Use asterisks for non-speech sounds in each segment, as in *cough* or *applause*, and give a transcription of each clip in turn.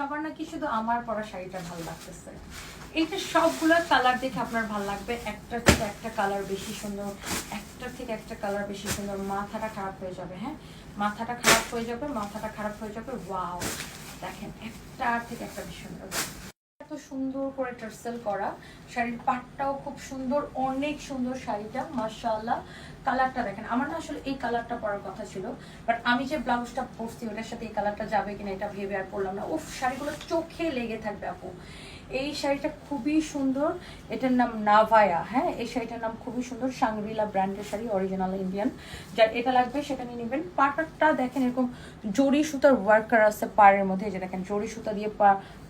সবার নাকি শুধু আমার পরা শাড়িটা ভালো লাগতেছে। এইটা সবগুলো কালার দেখে আপনার ভালো লাগবে। একটা থেকে একটা কালার বেশি সুন্দর, একটা থেকে একটা কালার বেশি সুন্দর, মাথাটা খারাপ হয়ে যাবে হ্যাঁ? মাথাটা খারাপ হয়ে যাবে, মাথাটা খারাপ হয়ে যাবে ওয়াও দেখেন, একটা থেকে একটা বেশি সুন্দর। এত সুন্দর করে টার্সেল করা। শাড়ির পাটটাও খুব সুন্দর, অনেক সুন্দর শাড়িটা মার্শাল্লাহ কালারটা দেখেন, আমার না আসলে এই কালারটা পরার কথা ছিল বাট আমি যে ব্লাউজটা পরছি, ওটার সাথে এই কালারটা যাবে কিনা এটা ভেবে আর পড়লাম না। উফ, শাড়িগুলো চোখে লেগে থাকবে আপু। এই শাড়িটা খুবই সুন্দর। এটার নাম নাভায়া হ্যাঁ? এই শাড়িটার নাম খুবই সুন্দর। সাংরিলা ব্র্যান্ডের শাড়ি অরিজিনাল ইন্ডিয়ান যার এটা লাগবে, সেটা নিয়ে নেবেন। পাটারটা দেখেন এরকম জরি সুতার ওয়ার্ক করা আছে পাড়ের মধ্যে। যে দেখেন জরি সুতা দিয়ে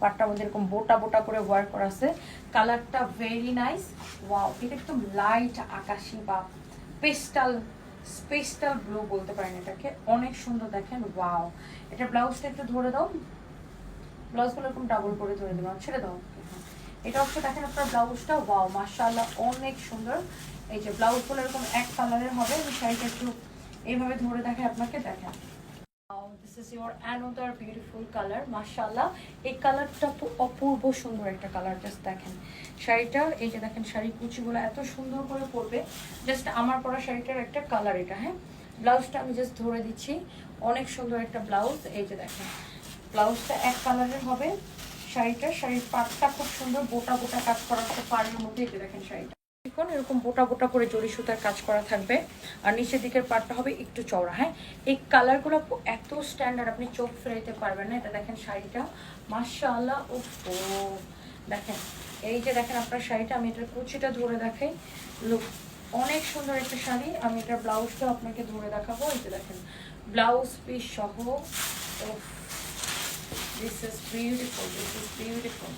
পাটটার মধ্যে এরকম বোটা বোটা করে ওয়ার্ক করা আছে। কালারটা ভেরি নাইস ওয়াও এটা একদম লাইট আকাশি বা পেস্টাল স্পেস্টাল ব্লু বলতে পারেন এটাকে। অনেক সুন্দর দেখেন। ওয়াও এটা ব্লাউজটা একটু ধরে দাও। ব্লাউজগুলো এরকম ডাবল করে ধরে দিলাম, ছেড়ে দাও। এটা হচ্ছে দেখেন আপনার ব্লাউজটা ওয়াও মাশাআল্লাহ, অনেক সুন্দর। এই যে ব্লাউজগুলো এরকম এক কালারের হবে, আমি শাড়িটা একটু এইভাবে ধরে দেখে আপনাকে অ্যানোদার বিউটিফুল কালার এই কালারটা অপূর্ব সুন্দর একটা কালার জাস্ট দেখেন। শাড়িটা, এই যে দেখেন, শাড়ি কুচিগুলো এত সুন্দর করে পরবে। জাস্ট আমার পরা শাড়িটার একটা কালার এটা হ্যাঁ? ব্লাউজটা আমি জাস্ট ধরে দিচ্ছি। অনেক সুন্দর একটা ব্লাউজ এই যে দেখেন। ব্লাউজটা এক কালারের হবে, শাড়িটা, শাড়ির পাটটা খুব সুন্দর বোটা বোটা কাজ করা আছে পাড়ের মধ্যে যে দেখেন শাড়িটা। দেখুন, এরকম বোটা বোটা করে জড়ি সুতার কাজ করা থাকবে। আর নিচের দিকের পাটটা হবে একটু চওড়া হ্যাঁ? এই কালারগুলো এত স্ট্যান্ডার্ড আপনি চোখ ফেরাইতে পারবেন না, এটা দেখেন শাড়িটা। মাশাআল্লাহ ও দেখেন, এই যে দেখেন আপনার শাড়িটা, আমি এটার কুচিটা ধরে দেখাই। লুক, অনেক সুন্দর একটা শাড়ি, আমি এটার ব্লাউজটা আপনাকে ধরে দেখাবো। এই যে দেখেন, ব্লাউজ পিস সহ this is beautiful this is beautiful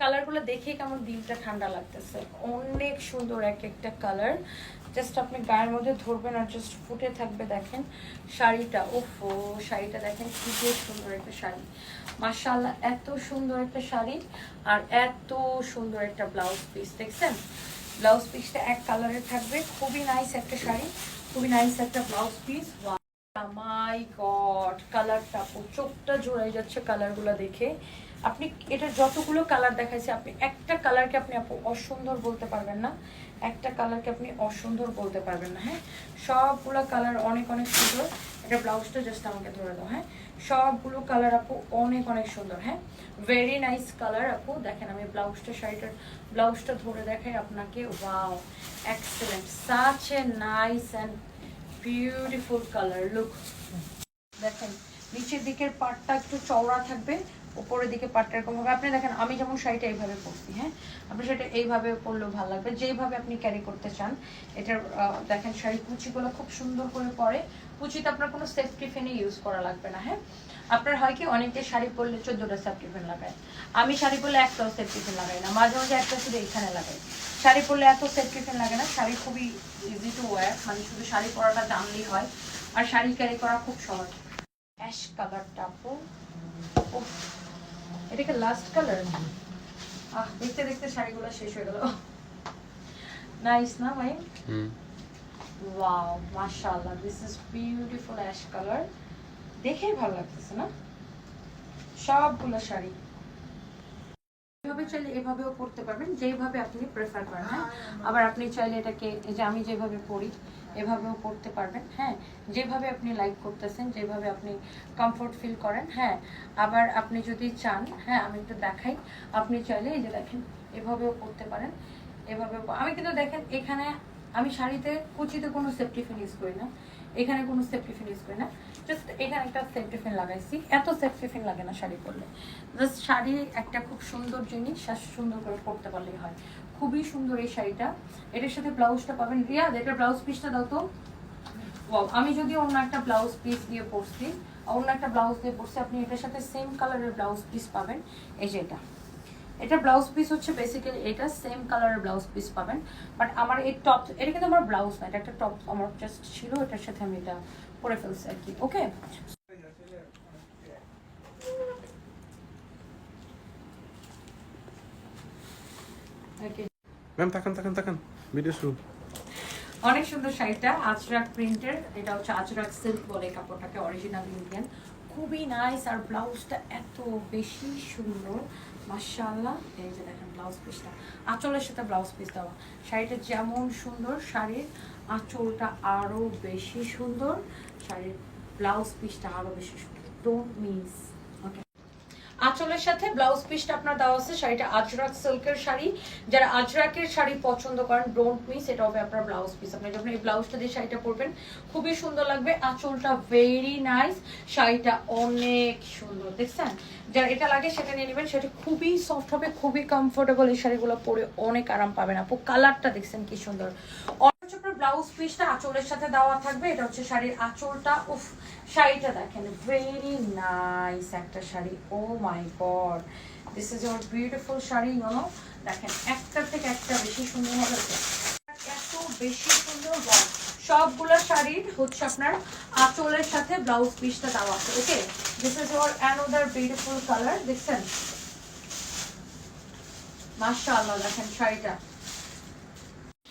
কালারগুলো দেখে কেমন দিলটা ঠান্ডা লাগতেছে। অনেক সুন্দর এক একটা কালার জাস্ট আপনি গায়ের মধ্যে ধরবেন আর জাস্ট ফুটে থাকবে দেখেন শাড়িটা। ওফো, শাড়িটা দেখেন কি যে সুন্দর একটা শাড়ি। মাশাআল্লাহ, এত সুন্দর একটা শাড়ি আর এত সুন্দর একটা ব্লাউজ পিস দেখছেন? ব্লাউজ পিসটা এক কালারের থাকবে। খুবই নাইস একটা শাড়ি, খুবই নাইস একটা ব্লাউজ পিস মাই গড কালারটা চোখটা জোড়াই যাচ্ছে কালারগুলো দেখে। আপনি এটা যতগুলো কালার দেখাইছে, আপনি একটা কালারকে আপনি আপু অসুন্দর বলতে পারবেন না। একটা কালারকে আপনি অসুন্দর বলতে পারবেন না হ্যাঁ? সবগুলো কালার অনেক অনেক সুন্দর। এটা ব্লাউজটা জাস্ট আমাকে ধরে দাও হ্যাঁ? সবগুলো কালার আপু অনেক অনেক সুন্দর হ্যাঁ? ভেরি নাইস কালার আপু। দেখেন আমি ব্লাউজটা, শাড়িটার ব্লাউজটা ধরে দেখাই আপনাকে। Wow excellent such a nice and beautiful colour look দেখেন নিচের দিকের পাটটা একটু চওড়া থাকবে উপরের দিকে পাটটা এরকম হবে। আপনি দেখেন, আমি যেমন শাড়িটা এইভাবে পরছি হ্যাঁ? আপনি সেটা এইভাবে পরলেও ভালো লাগবে। যেইভাবে আপনি ক্যারি করতে চান, এটার দেখেন শাড়ি কুচিগুলো খুব সুন্দর করে পরে। কুচিতে আপনার কোনো সেফটি ফেনে ইউজ করা লাগবে না হ্যাঁ? আপনার হয় কি, অনেকে শাড়ি পরলে চোদ্দোটা সেফটি ফেন লাগায়। আমি শাড়ি পরলে একটাও সেফটি ফেন লাগাই না, মাঝে মাঝে একটা শুধু এখানে লাগাই। শাড়ি পরলে এত সেফটি ফেন লাগে না, শাড়ি খুবই ইজি টু ওয়্যার মানে শুধু শাড়ি পরাটা জানলেই হয়। আর শাড়ি ক্যারি করা খুব সহজ। অ্যাশ কালারটা আপু উফ, এটা কি লাস্ট কালার আহ দেখতে দেখতে শাড়িগুলো শেষ হয়ে গেল। নাইস না ভাই হুম। ওয়াও মাশাআল্লাহ this is beautiful ash colour দেখেই ভালো লাগতেছে না? সবগুলো শাড়ি। এভাবে চাইলে এভাবেও পরতে পারবেন যেভাবে আপনি প্রেফার করেন হ্যাঁ? আবার আপনি চাইলে এটাকে যে আমি যেভাবে পরি এভাবেও পড়তে পারবেন। হ্যাঁ যেভাবে আপনি লাইক করতেছেন, যেভাবে আপনি কমফোর্ট ফিল করেন হ্যাঁ আবার আপনি যদি চান হ্যাঁ আমি একটু দেখাই, আপনি চাইলে এই যে দেখেন, এভাবেও পড়তে পারেন এভাবে আমি কিন্তু দেখেন, এখানে আমি শাড়িতে কুচিতে কোনো সেফটি ফিন ইউজ করি না, এখানে কোনো সেফটি ফিন ইউজ করি না জাস্ট এখানে একটা সেফটি ফিন লাগাইছি, এত সেফটি ফিন লাগে না শাড়ি পরলে। জাস্ট শাড়ি একটা খুব সুন্দর জিনিস সুন্দর করে পরতে পারলেই হয়। খুবই সুন্দর এই শাড়িটা। এটার সাথে ব্লাউজটা পাবেন। রিয়াদ এটা ব্লাউজ পিসটা দাও তো। আমি যদি অন্য একটা ব্লাউজ পিস দিয়ে পরছি, অন্য একটা ব্লাউজ দিয়ে পরছি, আপনি এটার সাথে সেম কালারের ব্লাউজ পিস পাবেন। এই যে এটা। এটা ব্লাউজ পিস হচ্ছে বেসিক্যালি এটা সেম কালারের ব্লাউজ পিস পাবেন। বাট আমার এই টপ এটা কিন্তু আমার ব্লাউজ না, এটা একটা টপ আমার জাস্ট ছিল, এটার সাথে আমি এটা পরে ফেলছি আর কি ওকে ওকে ম্যাম তাকান তাকান তাকান। ভিডিও শুরু। অনেক সুন্দর শাড়িটা আজরাক প্রিন্টের এটা হচ্ছে আজরাক সিল্ক বলে কাপড়টাকে অরিজিনাল ইন্ডিয়ান খুবই নাইস আর ব্লাউজটা এত বেশি সুন্দর। মাশাআল্লাহ। এই যে দেখেন ব্লাউজ পিসটা আঁচলের সাথে ব্লাউজ পিস দেওয়া। শাড়িটা যেমন সুন্দর শাড়ির আঁচলটা আরও বেশি সুন্দর। শাড়ির ব্লাউজ পিসটা আরও বেশি সুন্দর। ডোন্ট মিস আঁচলের সাথে ব্লাউজ পিসটা আপনার দেওয়া আছে, শাড়িটা আজরাক সিল্কের শাড়ি। যারা আজরাকের শাড়ি পছন্দ করেন ডোন্ট মিস এটা হবে আপনার ব্লাউজ পিস আপনি যখন এই ব্লাউজটা দিয়ে শাড়িটা পরবেন, খুবই সুন্দর লাগবে। আঁচলটা ভেরি নাইস শাড়িটা অনেক সুন্দর, দেখছেন? যারা এটা লাগে সেটা নিয়ে নেবেন, সেটা খুবই সফট হবে, খুবই কমফোর্টেবল এই শাড়িগুলো পরে অনেক আরাম পাবেন আপু। কালারটা দেখছেন কি সুন্দর। ব্লাউজ পিসটা আঁচলের সাথে দেওয়া থাকবে, এটা হচ্ছে শাড়ির আঁচলটা। উফ, শাড়িটা দেখেন ভেরি নাইস একটা sari. Oh my God this is your beautiful sari you know দেখেন, একটা থেকে একটা বেশি সুন্দর হবে। এত বেশি সুন্দর! সবগুলো শাড়ির হচ্ছে আপনার আঁচলের সাথে ব্লাউজ পিসটা দেওয়া আছে okay this is your another beautiful colour দেখছেন? মাশাআল্লাহ, দেখেন শাড়িটা।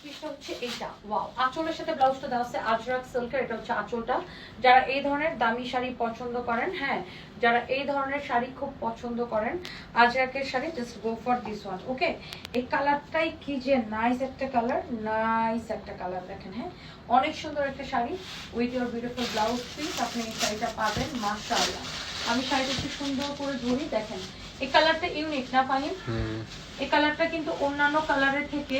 পিসটা হচ্ছে এইটা। ওয়াও আঁচলের সাথে ব্লাউজটা দেওয়া আছে আজরাক সিল্কের এটা হচ্ছে আঁচলটা। যারা এই ধরনের দামি শাড়ি পছন্দ করেন হ্যাঁ যারা এই ধরনের শাড়ি খুব পছন্দ করেন আজরাকের sari just go for this one okay এই কালারটাই কি যে নাইস একটা কালার নাইস একটা কালার দেখেন হ্যাঁ? অনেক সুন্দর একটা sari with your beautiful blouse piece আপনি এই শাড়িটা পাবেন মাশাআল্লাহ। আমি শাড়িটা একটু সুন্দর করে ধরি দেখেন। এই কালারটা ইউনিক না পানি এই কালারটা কিন্তু অন্যান্য কালারের থেকে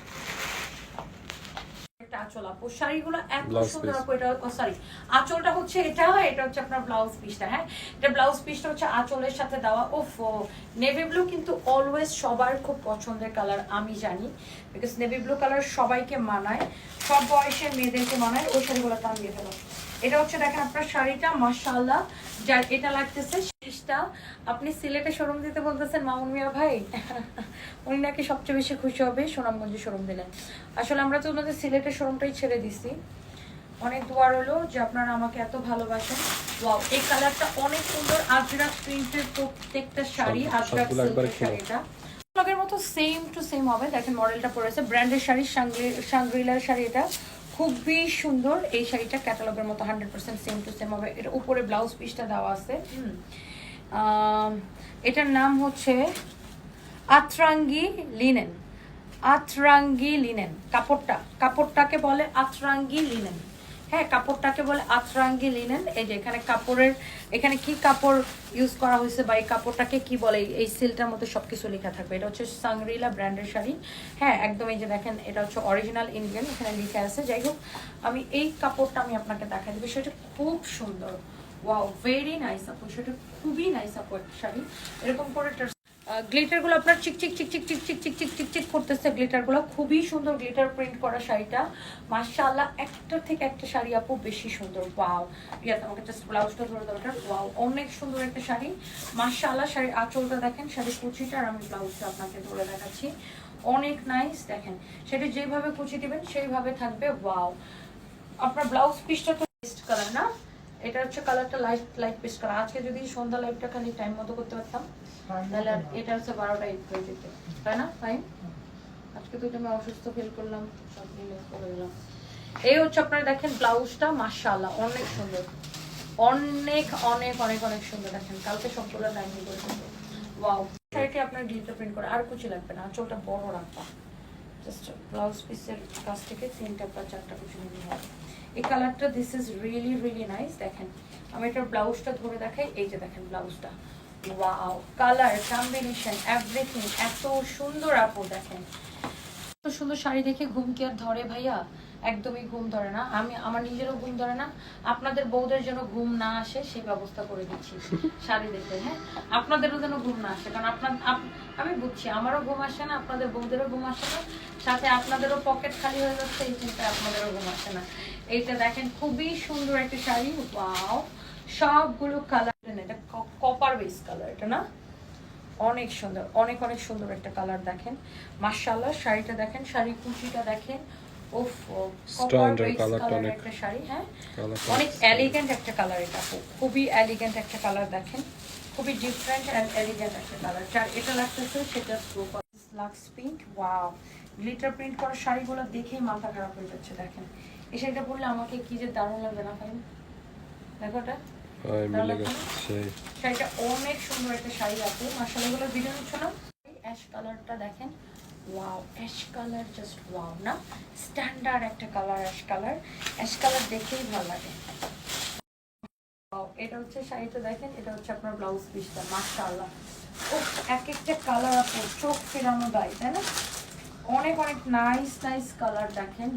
একটা আঁচল আপু। শাড়িগুলো এত সুন্দর আপু এটা সরি আঁচলটা হচ্ছে এটা এটা হচ্ছে আপনার ব্লাউজ পিসটা হ্যাঁ? এটা ব্লাউজ পিসটা হচ্ছে আঁচলের সাথে দেওয়া। ওফ নেভি ব্লু কিন্তু অলওয়েজ সবার খুব পছন্দের কালার আমি জানি। বিকজ নেভি ব্লু কালার সবাইকে মানায় সব বয়সের মেয়েদেরকে মানায় ওই শাড়িগুলো টান দিয়ে ফেলো এটা হচ্ছে দেখেন আপনার শাড়িটা মাশাআল্লাহ। যার এটা লাগতেছে শীষটা। আপনি সিলেটে শোরুম দিতে বলতেছেন মামুন মিয়া ভাই? *laughs* উনি নাকি সবচেয়ে বেশি খুশি হবে সুনামগঞ্জে শোরুম দিলেন আসলে আমরা তো ওনাদের সিলেটের শোরুমটাই ছেড়ে দিছি। অনেক দোয়ার হলো যে আপনারা আমাকে এত ভালোবাসেন। ওয়াও এই কালারটা অনেক সুন্দর আজরাক প্রিন্টের প্রত্যেকটা শাড়ি আজরাক। শাড়িটা। লগের মতো সেম টু সেম হবে। দেখেন মডেলটা পড়েছে। ব্র্যান্ডের শাড়ি সাংগ্রিলার শাড়ি এটা। খুবই সুন্দর এই শাড়িটা ক্যাটালগের মতো hundred percent same to same হবে। এটা উপরে ব্লাউজ পিসটা দেওয়া আছে। হুম। এটার নাম হচ্ছে আত্রাঙ্গি লিনেন আত্রাঙ্গি লিনেন কাপড়টা। কাপড়টাকে বলে আত্রাঙ্গি লিনেন হ্যাঁ কাপড়টাকে বলে আত্রাঙ্গি লিনেন এই যে এখানে কাপড়ের, এখানে কি কাপড় ইউজ করা হয়েছে বা এই কাপড়টাকে কি বলে, এই- সিলটার মধ্যে সবকিছু লেখা থাকবে। এটা হচ্ছে সাংরিলা ব্র্যান্ডের শাড়ি। হ্যাঁ একদম এই যে দেখেন, এটা হচ্ছে অরিজিনাল ইন্ডিয়ান এখানে লিখে আছে। যাই হোক, আমি এই কাপড়টা আমি আপনাকে দেখা দেবো। সেটা খুব সুন্দর। ওয়াও ভেরি নাইস আপু। সেটা খুবই নাইস আপু, একটা শাড়ি। এরকম করে গ্লিটারগুলো আপনার চিক চিক চিক চিক টিক চিকচিক চিক চিক চিক চিক করতেছে গ্লিটারগুলো। খুবই সুন্দর গ্লিটার প্রিন্ট করা শাড়িটা। মার্শাল্লাহ একটা থেকে একটা শাড়ি আপু বেশি সুন্দর। পাও রিয়া তোমাকে জাস্ট ব্লাউজটা ধরে দরকার পাও অনেক সুন্দর একটা শাড়ি। মার্শাল্লাহ শাড়ির আঁচলটা দেখেন, শাড়ির কুচিটা, আর আমি ব্লাউজটা আপনাকে ধরে দেখাচ্ছি। অনেক নাইস দেখেন। সেটা যেভাবে কুচি দিবেন, সেইভাবে থাকবে, ওয়াও। আপনার ব্লাউজ পিসটা তো বেস্ট কালার না? এটা হচ্ছে কালারটা লাইট লাইট পিস কালার আজকে যদি সন্ধ্যা লাইটটা খালি টাইম মতো করতে পারতাম তাহলে এটা হচ্ছে বারোটা হয়ে তাই না? ফাইন আজকে তো আমি অসুস্থ ফিল করলাম সব করে দিলাম। এই হচ্ছে আপনারা দেখেন ব্লাউজটা অনেক সুন্দর। অনেক অনেক অনেক অনেক সুন্দর দেখেন। কালকে সবগুলো করে দেবো ওয়াও শাড়িটি আপনার ডিজিটাল প্রিন্ট করে আর কিছু লাগবে না আঁচলটা বড় রাখবা। জাস্ট ব্লাউজ পিসের কাছ থেকে তিনটা বা চারটা কিছু নিতে হবে। এই কালারটা this is really really nice দেখেন। আমি এটার ব্লাউজটা ধরে দেখাই এই যে দেখেন ব্লাউজটা ওয়াও কালার কম্বিনেশন এভরিথিং এত সুন্দর আপু, দেখেন। এত সুন্দর শাড়ি দেখে ঘুম কি আর ধরে ভাইয়া? একদমই ঘুম ধরে না। আমি, আমার নিজেরও ঘুম ধরে না। আপনাদের বউদের যেন ঘুম না আসে সেই ব্যবস্থা করে দিচ্ছি শাড়ি দেখে হ্যাঁ? আপনাদেরও যেন ঘুম না আসে, কারণ আপনার আমি বুঝছি, আমারও ঘুম আসে না, আপনাদের বউদেরও ঘুম আসে না। সাথে আপনাদেরও পকেট খালি হয়ে যাচ্ছে, এই চিন্তায় আপনাদেরও ঘুম আসে না। এইটা দেখেন, খুবই সুন্দর একটা শাড়ি ওয়াও সবগুলো কালার এটা কপার বেস কালার এটা না? অনেক সুন্দর অনেক অনেক সুন্দর একটা কালার দেখেন। মার্শাল্লাহ শাড়িটা দেখেন শাড়ি কুচিটা দেখেন। ওফ অনেক- একটা শাড়ি হ্যাঁ? অনেক এলিগেন্ট একটা কালার এটা খুবই এলিগেন্ট একটা কালার দেখেন। খুবই ডিফারেন্ট অ্যান্ড এলিগেন্ট একটা কালার যার এটা লাগতেছে সেটা lux pink wow glitter print করা শাড়িগুলো দেখেই মাথা খারাপ হয়ে যাচ্ছে দেখেন। এই শাড়িটা পরলে আমাকে কি যে দারুণ লাগবে না ফাইন দেখো এটা ওই মিলে গেছে সেই। শাড়িটা অনেক সুন্দর একটা শাড়ি আছে। মার্শাল এগুলো ভিডিও নিচ্ছ না? অ্যাশ কালারটা দেখেন। Wow ash colour just wow না? স্ট্যান্ডার্ড একটা colour ash colour ash colour দেখেই ভালো লাগে। এটা হচ্ছে শাড়িটা দেখেন। এটা হচ্ছে আপনার ব্লাউজ পিসটা মাশাআল্লাহ। ও এক একটা কালার আপু চোখ ফেরানো দেয় তাই না? অনেক অনেক নাইস নাইস কালার দেখেন।